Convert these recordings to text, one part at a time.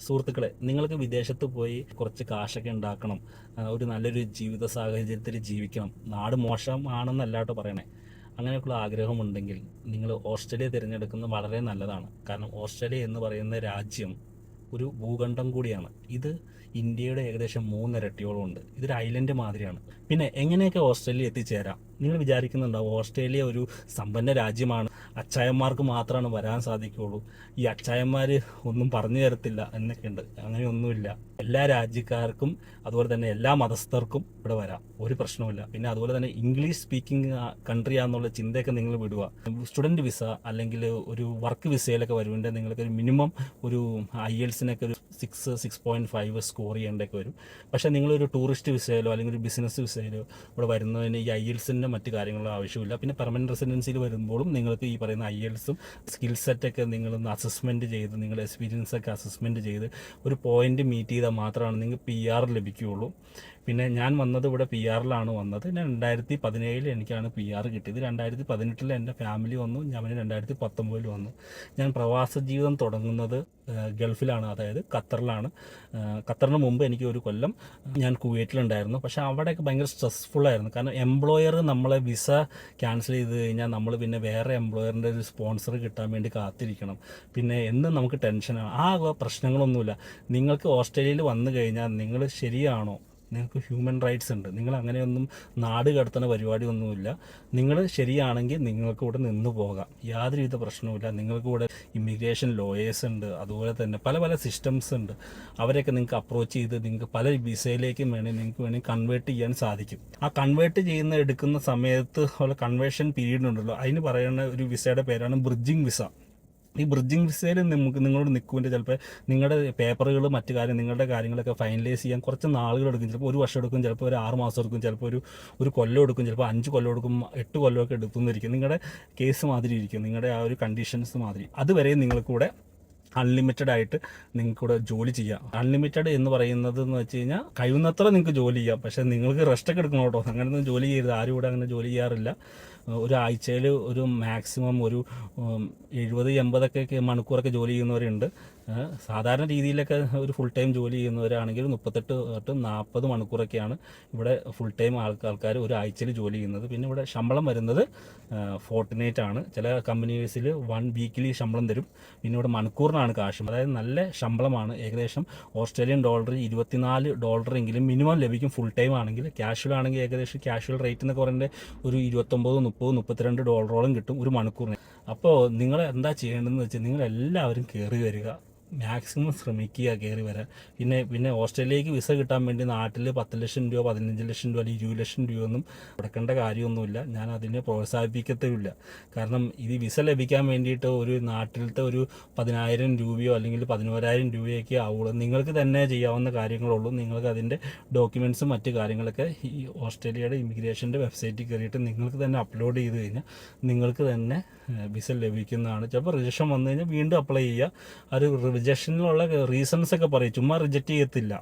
സുഹൃത്തുക്കളെ നിങ്ങൾക്ക് വിദേശത്ത് പോയി കുറച്ച് കാശൊക്കെ ഉണ്ടാക്കണം ഒരു നല്ലൊരു ജീവിത സാഹചര്യത്തിൽ ജീവിക്കണം. നാട് മോശമാണെന്നല്ല കേട്ടോ പറയണേ. അങ്ങനെയൊക്കെയുള്ള ആഗ്രഹമുണ്ടെങ്കിൽ നിങ്ങൾ ഓസ്ട്രേലിയ തിരഞ്ഞെടുക്കുന്നത് വളരെ നല്ലതാണ്. കാരണം ഓസ്ട്രേലിയ എന്ന് പറയുന്ന രാജ്യം ഒരു ഭൂഖണ്ഡം കൂടിയാണ്. ഇത് ഇന്ത്യയുടെ ഏകദേശം മൂന്നിരട്ടിയോളം ഉണ്ട്. ഇതൊരു ഐലൻഡ് മാതിരിയാണ്. പിന്നെ എങ്ങനെയൊക്കെ ഓസ്ട്രേലിയ എത്തിച്ചേരാം? നിങ്ങൾ വിചാരിക്കുന്നുണ്ടാവും ഓസ്ട്രേലിയ ഒരു സമ്പന്ന രാജ്യമാണ്. അച്ചായന്മാർക്ക് മാത്രമാണ് വരാൻ സാധിക്കുകയുള്ളൂ. ഈ അച്ചായന്മാർ ഒന്നും പറഞ്ഞു തരത്തില്ല എന്നൊക്കെയുണ്ട്. അങ്ങനെയൊന്നുമില്ല. എല്ലാ രാജ്യക്കാർക്കും അതുപോലെ തന്നെ എല്ലാ മതസ്ഥർക്കും ഇവിടെ വരാം. ഒരു പ്രശ്നവുമില്ല. പിന്നെ അതുപോലെ തന്നെ ഇംഗ്ലീഷ് സ്പീക്കിംഗ് കൺട്രി ആണെന്നുള്ള ചിന്തയൊക്കെ നിങ്ങൾ വിടുക. സ്റ്റുഡന്റ് വിസ അല്ലെങ്കിൽ ഒരു വർക്ക് വിസയിലൊക്കെ വരുമ്പോൾ നിങ്ങൾക്ക് ഒരു മിനിമം ഒരു ഐ എൽസിനൊക്കെ ഒരു six six point five score ചെയ്യേണ്ടതൊക്കെ വരും. പക്ഷേ നിങ്ങളൊരു ടൂറിസ്റ്റ് വിസയിലോ അല്ലെങ്കിൽ ഒരു ബിസിനസ് വിസയിലോ ഇവിടെ വരുന്നതിന് ഈ ഐ എൽസിന്റെ മറ്റു കാര്യങ്ങളും ആവശ്യമില്ല. പിന്നെ പെർമനന്റ് റെസിഡൻസിയിൽ വരുമ്പോഴും നിങ്ങൾക്ക് ഈ പറയുന്ന ഐ എൽസും സ്കിൽ സെറ്റൊക്കെ നിങ്ങളൊന്ന് അസസ്മെന്റ് ചെയ്ത് നിങ്ങളുടെ എക്സ്പീരിയൻസ് ഒക്കെ അസസ്മെന്റ് ചെയ്ത് ഒരു പോയിന്റ് മീറ്റ് ചെയ്താൽ മാത്രമാണ് നിങ്ങൾക്ക് പി ആർ ലഭിക്കുകയുള്ളൂ. പിന്നെ ഞാൻ വന്നത് ഇവിടെ പി ആറിലാണ് വന്നത്. ഞാൻ രണ്ടായിരത്തി പതിനേഴിൽ എനിക്കാണ് പി ആർ കിട്ടിയത്. രണ്ടായിരത്തി പതിനെട്ടിൽ എന്റെ ഫാമിലി വന്നു. ഞാൻ രണ്ടായിരത്തി പത്തൊമ്പതിൽ വന്നു. ഞാൻ പ്രവാസ ജീവിതം തുടങ്ങുന്നത് ഗൾഫിലാണ്. അതായത് ഖത്തറിലാണ്. ഖത്തറിന് മുമ്പ് എനിക്ക് ഒരു കൊല്ലം ഞാൻ കുവൈറ്റിലുണ്ടായിരുന്നു. പക്ഷേ അവിടെയൊക്കെ ഭയങ്കര സ്ട്രെസ്ഫുൾ ആയിരുന്നു. കാരണം എംപ്ലോയർ നമ്മളെ വിസ ക്യാൻസൽ ചെയ്ത് കഴിഞ്ഞാൽ നമ്മൾ പിന്നെ വേറെ എംപ്ലോയറിന്റെ ഒരു സ്പോൺസർ കിട്ടാൻ വേണ്ടി കാത്തിരിക്കണം. പിന്നെ എന്നും നമുക്ക് ടെൻഷനാണ് ആ പ്രശ്നങ്ങളൊന്നുമില്ല. നിങ്ങൾക്ക് ഓസ്ട്രേലിയയിൽ വന്നു കഴിഞ്ഞാൽ നിങ്ങൾ ശരിയാണോ? നിങ്ങൾക്ക് ഹ്യൂമൻ റൈറ്റ്സ് ഉണ്ട്. നിങ്ങൾ അങ്ങനെയൊന്നും നാട് കടത്തുന്ന പരിപാടിയൊന്നുമില്ല. നിങ്ങൾ ശരിയാണെങ്കിൽ നിങ്ങൾക്ക് ഇവിടെ നിന്ന് പോകാം. യാതൊരുവിധ പ്രശ്നവുമില്ല. നിങ്ങൾക്ക് ഇവിടെ ഇമിഗ്രേഷൻ ലോയേഴ്സ് ഉണ്ട്. അതുപോലെ തന്നെ പല പല സിസ്റ്റംസ് ഉണ്ട്. അവരെയൊക്കെ നിങ്ങൾക്ക് അപ്രോച്ച് ചെയ്ത് നിങ്ങൾക്ക് പല വിസയിലേക്കും വേണേൽ നിങ്ങൾക്ക് വേണമെങ്കിൽ കൺവേർട്ട് ചെയ്യാൻ സാധിക്കും. ആ കൺവേർട്ട് ചെയ്യുന്ന എടുക്കുന്ന സമയത്ത് ഉള്ള കൺവേർഷൻ പീരീഡ് ഉണ്ടല്ലോ. അതിന് പറയുന്ന ഒരു വിസയുടെ പേരാണ് ബ്രിഡ്ജിങ് വിസ ഈ ബ്രിഡ്ജിങ് വിസയിൽ നമുക്ക് നിങ്ങളോട് നിൽക്കുമ്പോൾ ചിലപ്പോൾ നിങ്ങളുടെ പേപ്പറുകൾ മറ്റു കാര്യം നിങ്ങളുടെ കാര്യങ്ങളൊക്കെ ഫൈനലൈസ് ചെയ്യാൻ കുറച്ച് നാളുകൾ എടുക്കും. ചിലപ്പോൾ ഒരു വർഷം എടുക്കും ചിലപ്പോൾ ഒരു ആറ് മാസം എടുക്കും ചിലപ്പോൾ ഒരു ഒരു കൊല്ലം എടുക്കും ചിലപ്പോൾ അഞ്ച് കൊല്ലം എടുക്കും എട്ട് കൊല്ലമൊക്കെ എടുക്കുന്നിരിക്കും നിങ്ങളുടെ കേസ് മാതിരി ഇരിക്കും. നിങ്ങളുടെ ആ ഒരു കണ്ടീഷൻസ് മാതിരി. അതുവരെ നിങ്ങൾക്കൂടെ അൺലിമിറ്റഡ് ആയിട്ട് നിങ്ങൾക്ക് ഇവിടെ ജോലി ചെയ്യാം. അൺലിമിറ്റഡ് എന്ന് പറയുന്നത് എന്ന് വെച്ച് കഴിഞ്ഞാൽ കഴിയുന്നത്ര നിങ്ങൾക്ക് ജോലി ചെയ്യാം. പക്ഷേ നിങ്ങൾക്ക് റെസ്റ്റൊക്കെ എടുക്കണം കേട്ടോ. അങ്ങനെയൊന്നും ജോലി ചെയ്യരുത്. ആരും ഇവിടെ അങ്ങനെ ജോലി ചെയ്യാറില്ല. ഒരാഴ്ചയിൽ ഒരു മാക്സിമം ഒരു എഴുപത് എൺപതൊക്കെ മണിക്കൂറൊക്കെ ജോലി ചെയ്യുന്നവരുണ്ട്. സാധാരണ രീതിയിലൊക്കെ ഒരു ഫുൾ ടൈം ജോലി ചെയ്യുന്നവരാണെങ്കിൽ മുപ്പത്തെട്ട് തൊട്ട് നാൽപ്പത് മണിക്കൂറൊക്കെയാണ് ഇവിടെ ഫുൾ ടൈം ആൾക്കാർ ഒരു ആഴ്ചയിൽ ജോലി ചെയ്യുന്നത്. പിന്നെ ഇവിടെ ശമ്പളം വരുന്നത് ഫോർട്ടിനേറ്റ് ആണ്. ചില കമ്പനീസിൽ വൺ വീക്കിലി ശമ്പളം തരും. പിന്നെ ഇവിടെ മണിക്കൂറിനാണ് കാശ്. അതായത് നല്ല ശമ്പളമാണ്. ഏകദേശം ഓസ്ട്രേലിയൻ ഡോളർ ഇരുപത്തിനാല് ഡോളറെങ്കിലും മിനിമം ലഭിക്കും ഫുൾ ടൈം ആണെങ്കിൽ. ക്യാഷ്വൽ ആണെങ്കിൽ ഏകദേശം ക്യാഷ്വൽ റേറ്റ് എന്നൊക്കെ പറയുന്നത് ഒരു ഇരുപത്തൊമ്പത് മുപ്പത് മുപ്പത്തിരണ്ട് ഡോളറോളം കിട്ടും ഒരു മണിക്കൂറിന്. അപ്പോൾ നിങ്ങൾ എന്താ ചെയ്യേണ്ടതെന്ന് വെച്ചാൽ നിങ്ങൾ എല്ലാവരും കയറി വരിക. മാക്സിമം ശ്രമിക്കുക കയറി വരാൻ. പിന്നെ പിന്നെ ഓസ്ട്രേലിയക്ക് വിസ കിട്ടാൻ വേണ്ടി നാട്ടിൽ പത്ത് ലക്ഷം രൂപ പതിനഞ്ച് ലക്ഷം രൂപ അല്ലെങ്കിൽ ഇരുപത് ലക്ഷം ഒന്നും കൊടുക്കേണ്ട കാര്യമൊന്നുമില്ല. ഞാൻ അതിനെ പ്രോത്സാഹിപ്പിക്കത്തുമില്ല. കാരണം ഇത് വിസ ലഭിക്കാൻ വേണ്ടിയിട്ട് ഒരു നാട്ടിലത്തെ ഒരു പതിനായിരം രൂപയോ അല്ലെങ്കിൽ പതിനോരായിരം രൂപയൊക്കെ ആവുള്ളൂ. നിങ്ങൾക്ക് തന്നെ ചെയ്യാവുന്ന കാര്യങ്ങളുള്ളൂ. നിങ്ങൾക്ക് അതിന്റെ ഡോക്യുമെന്റ്സും മറ്റു കാര്യങ്ങളൊക്കെ ഈ ഓസ്ട്രേലിയയുടെ ഇമിഗ്രേഷന്റെ വെബ്സൈറ്റിൽ കയറിയിട്ട് നിങ്ങൾക്ക് തന്നെ അപ്ലോഡ് ചെയ്ത് കഴിഞ്ഞാൽ നിങ്ങൾക്ക് തന്നെ വിസ ലഭിക്കുന്നതാണ്. ചിലപ്പോൾ റിജക്ഷൻ വന്നു കഴിഞ്ഞാൽ വീണ്ടും അപ്ലൈ ചെയ്യുക ഒരു റിജക്ഷനിലുള്ള റീസൺസ് ഒക്കെ പറയും. ചുമ്മാ റിജക്റ്റ് ചെയ്യത്തില്ല.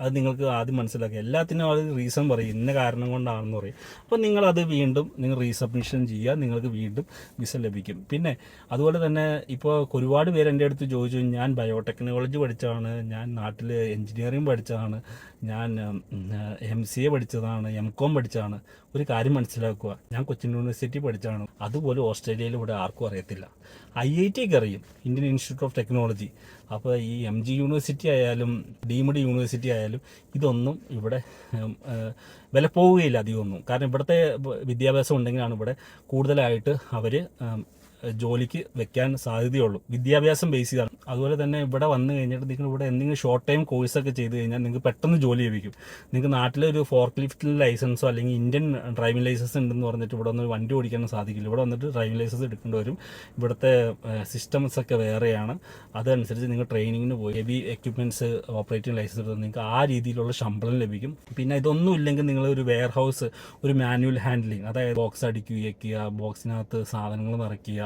അത് നിങ്ങൾക്ക് ആദ്യം മനസ്സിലാക്കുക എല്ലാത്തിനും അത് റീസൺ പറയും. ഇന്ന കാരണം കൊണ്ടാണെന്ന് പറയും. അപ്പോൾ നിങ്ങളത് വീണ്ടും നിങ്ങൾ റീസബ്മിഷൻ ചെയ്യുക. നിങ്ങൾക്ക് വീണ്ടും വിസ ലഭിക്കും. പിന്നെ അതുപോലെ തന്നെ ഇപ്പോൾ ഒരുപാട് പേര് എന്റെ അടുത്ത് ചോദിച്ചു ഞാൻ ബയോടെക്നോളജി പഠിച്ചതാണ്. ഞാൻ നാട്ടിൽ എൻജിനീയറിംഗ് പഠിച്ചതാണ്. ഞാൻ എം സി എ പഠിച്ചതാണ്. എം കോം പഠിച്ചതാണ്. ഒരു കാര്യം മനസ്സിലാക്കുക. ഞാൻ കൊച്ചിൻ യൂണിവേഴ്സിറ്റി പഠിച്ചതാണ്. അതുപോലെ ഓസ്ട്രേലിയയിൽ ഇവിടെ ആർക്കും അറിയത്തില്ല. ഐ ഐ ടിക്ക് അറിയും. ഇന്ത്യൻ ഇൻസ്റ്റിറ്റ്യൂട്ട് ഓഫ് ടെക്നോളജി അപ്പോൾ ഈ എം ജി യൂണിവേഴ്സിറ്റി ആയാലും ഡീംഡ് യൂണിവേഴ്സിറ്റി ആയാലും ഇതൊന്നും ഇവിടെ വില പോവുകയില്ല അധികമൊന്നും. കാരണം ഇവിടുത്തെ വിദ്യാഭ്യാസം ഉണ്ടെങ്കിലാണ് ഇവിടെ കൂടുതലായിട്ട് അവർ ജോലിക്ക് വെക്കാൻ സാധ്യതയുള്ളൂ. വിദ്യാഭ്യാസം ബേസ് ചെയ്താണ്. അതുപോലെ തന്നെ ഇവിടെ വന്നു കഴിഞ്ഞിട്ട് നിങ്ങൾ ഇവിടെ എന്തെങ്കിലും ഷോർട്ട് ടൈം കോഴ്സൊക്കെ ചെയ്ത് കഴിഞ്ഞാൽ നിങ്ങൾക്ക് പെട്ടെന്ന് ജോലി ലഭിക്കും. നിങ്ങൾക്ക് നാട്ടിലൊരു ഫോർക്ക് ലിഫ്റ്റിൽ ലൈസൻസോ അല്ലെങ്കിൽ ഇന്ത്യൻ ഡ്രൈവിംഗ് ലൈസൻസ് ഉണ്ടെന്ന് പറഞ്ഞിട്ട് ഇവിടെ ഒന്ന് വണ്ടി ഓടിക്കാൻ സാധിക്കില്ല. ഇവിടെ വന്നിട്ട് ഡ്രൈവിംഗ് ലൈസൻസ് എടുക്കേണ്ടി വരും. ഇവിടുത്തെ സിസ്റ്റംസ് ഒക്കെ വേറെയാണ്. അതനുസരിച്ച് നിങ്ങൾ ട്രെയിനിങ്ങിന് പോയി ഹെവി എക്യുപ്മെന്റ്സ് ഓപ്പറേറ്റിംഗ് ലൈസൻസ് എടുത്ത് നിങ്ങൾക്ക് ആ രീതിയിലുള്ള ശമ്പളം ലഭിക്കും. പിന്നെ ഇതൊന്നും ഇല്ലെങ്കിൽ നിങ്ങൾ ഒരു വെയർ ഹൗസ് ഒരു മാനുവൽ ഹാൻഡ്ലിങ് അതായത് ബോക്സ് അടിക്കുക ബോക്സിനകത്ത് സാധനങ്ങൾ നിറയ്ക്കുക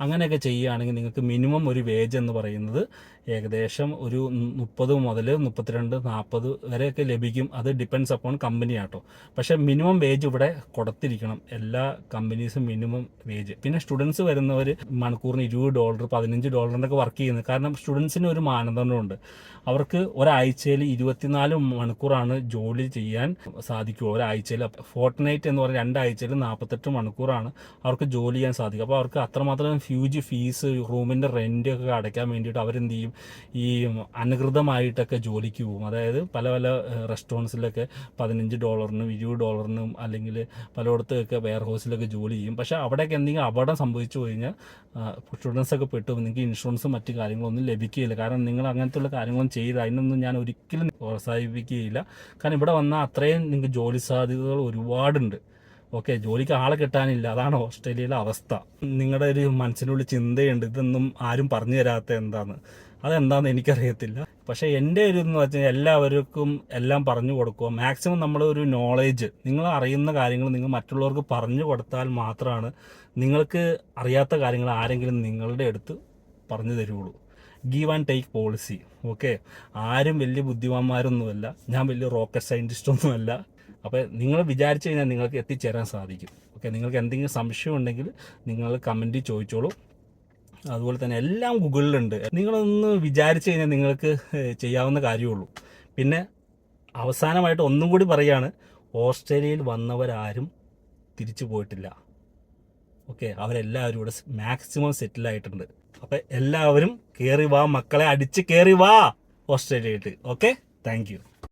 അങ്ങനെയൊക്കെ ചെയ്യുകയാണെങ്കിൽ നിങ്ങൾക്ക് മിനിമം ഒരു വേജ് എന്ന് പറയുന്നത് ഏകദേശം ഒരു മുപ്പത് മുതൽ മുപ്പത്തിരണ്ട് നാൽപ്പത് വരെയൊക്കെ ലഭിക്കും. അത് ഡിപ്പെൻസ് അപ്പോൺ കമ്പനി ആട്ടോ. പക്ഷേ മിനിമം വേജ് ഇവിടെ കൊടുത്തിരിക്കണം. എല്ലാ കമ്പനീസും മിനിമം വേജ് പിന്നെ സ്റ്റുഡൻസ് വരുന്നവർ മണിക്കൂറിന് ഇരുപത് ഡോളർ പതിനഞ്ച് ഡോളറിനൊക്കെ വർക്ക് ചെയ്യുന്നത്. കാരണം സ്റ്റുഡൻസിന് ഒരു മാനദണ്ഡമുണ്ട്. അവർക്ക് ഒരാഴ്ചയിൽ ഇരുപത്തിനാല് മണിക്കൂറാണ് ജോലി ചെയ്യാൻ സാധിക്കുക. ഒരാഴ്ചയിൽ ഫോർട്ട് നൈറ്റ് എന്ന് പറഞ്ഞാൽ രണ്ടാഴ്ചയിൽ നാൽപ്പത്തെട്ട് മണിക്കൂറാണ് അവർക്ക് ജോലി ചെയ്യാൻ സാധിക്കുക. അപ്പോൾ അവർക്ക് അത്രമാത്രം ഹ്യൂജ് ഫീസ് റൂമിന്റെ റെന്റ് ഒക്കെ അടയ്ക്കാൻ വേണ്ടിയിട്ട് അവരെന്ത് ചെയ്യും? ഈ അനുകൃതമായിട്ടൊക്കെ ജോലിക്ക് പോകും. അതായത് പല പല റെസ്റ്റോറൻസിലൊക്കെ പതിനഞ്ച് ഡോളറിനും ഇരുപത് ഡോളറിനും അല്ലെങ്കിൽ പലയിടത്തൊക്കെ വെയർ ഹൗസിലൊക്കെ ജോലി ചെയ്യും. പക്ഷേ അവിടെയൊക്കെ എന്തെങ്കിലും അപകടം സംഭവിച്ചു കഴിഞ്ഞാൽ സ്റ്റുഡൻസ് ഒക്കെ പെട്ടു. നിങ്ങൾക്ക് ഇൻഷുറൻസും മറ്റു കാര്യങ്ങളൊന്നും ലഭിക്കുകയില്ല. കാരണം നിങ്ങൾ അങ്ങനത്തെ കാര്യങ്ങളൊന്നും ചെയ്ത് അതിനൊന്നും ഞാൻ ഒരിക്കലും പ്രോത്സാഹിപ്പിക്കുകയില്ല. കാരണം ഇവിടെ വന്നാൽ അത്രയും നിങ്ങൾക്ക് ജോലി സാധ്യതകൾ ഒരുപാടുണ്ട്. ഓക്കെ ജോലിക്ക് ആളെ കിട്ടാനില്ല. അതാണ് ഓസ്ട്രേലിയയിലെ അവസ്ഥ. നിങ്ങളുടെ ഒരു മനസ്സിനുള്ളിൽ ചിന്തയുണ്ട്. ഇതൊന്നും ആരും പറഞ്ഞു തരാത്ത എന്താന്ന്. അതെന്താണെന്ന് എനിക്കറിയത്തില്ല. പക്ഷേ എന്റെ ഒരു എന്ന് വെച്ചാൽ എല്ലാവർക്കും എല്ലാം പറഞ്ഞു കൊടുക്കുക. മാക്സിമം നമ്മൾ ഒരു നോളേജ് നിങ്ങൾ അറിയുന്ന കാര്യങ്ങൾ നിങ്ങൾ മറ്റുള്ളവർക്ക് പറഞ്ഞു കൊടുത്താൽ മാത്രമാണ് നിങ്ങൾക്ക് അറിയാത്ത കാര്യങ്ങൾ ആരെങ്കിലും നിങ്ങളുടെ അടുത്ത് പറഞ്ഞു തരുള്ളൂ. Give and take policy okay? ആരും വലിയ ബുദ്ധിമാന്മാരൊന്നുമല്ല. ഞാൻ വലിയ റോക്കറ്റ് സയന്റിസ്റ്റ് ഒന്നുമല്ല. അപ്പോൾ നിങ്ങൾ വിചാരിച്ചു കഴിഞ്ഞാൽ നിങ്ങൾക്ക് എത്തിച്ചേരാൻ സാധിക്കും. ഓക്കെ നിങ്ങൾക്ക് എന്തെങ്കിലും സംശയം ഉണ്ടെങ്കിൽ നിങ്ങൾ കമന്റ് ചോദിച്ചോളൂ. അതുപോലെ തന്നെ എല്ലാം ഗൂഗിളിലുണ്ട് നിങ്ങളൊന്ന് വിചാരിച്ചു കഴിഞ്ഞാൽ നിങ്ങൾക്ക് ചെയ്യാവുന്ന കാര്യമുള്ളൂ പിന്നെ അവസാനമായിട്ട് ഒന്നും കൂടി പറയാണ് ഓസ്ട്രേലിയയിൽ വന്നവരാരും തിരിച്ചു പോയിട്ടില്ല. ഓക്കെ അവരെല്ലാവരും ഇവിടെ മാക്സിമം സെറ്റിൽ ആയിട്ടുണ്ട്. അപ്പം എല്ലാവരും കയറി വാ മക്കളെ അടിച്ച് കയറി വാ ഓസ്ട്രേലിയയിട്ട് ഓക്കെ താങ്ക്